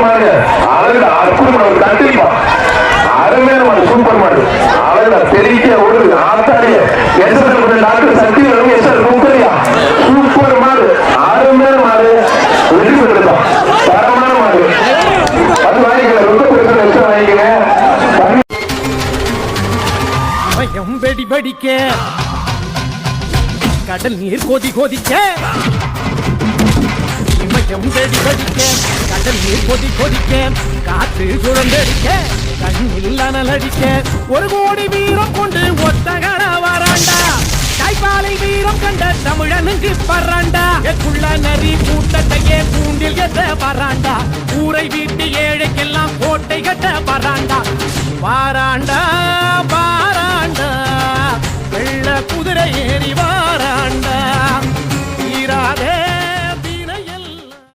Super மாடு அழகுடா அற்புதம் நமக்கு மாடு சூப்பர் மாடு. அழகுடா தெளிக்க ஓடுது ஆத்தாடிய எசத்தில் சூப்பர் மாடு. அருமையான மாடு. வெற்றி பெற்றுதா தரமான மாடு. அது வாங்கிக்கல ரொம்ப பெருசு எச்சம் வாங்கிக்கல வெடி வெடிக்க. கடல் நீர் கொதி கொதிக்க. இமயம் வெடி வெடிக்க. கடல் நீர் கொதி கொதிக்க காற்று சுழந்தடிக்க கண்ணில் அனல் அடிக்க. ஒரு கோடி வீரம் கொண்டு ஒத்தகட வராண்டா தாய்ப்பாலை வீரம் கண்ட தமிழனுக்கு பறாண்டா. எக்குள்ள நரி கூட்டத்தையே கூண்டில் எத்த பறாண்டா. ஊரை வீட்டு ஏழைக்கெல்லாம் கோட்டை கட்ட பறாண்டா. வாராண்டா.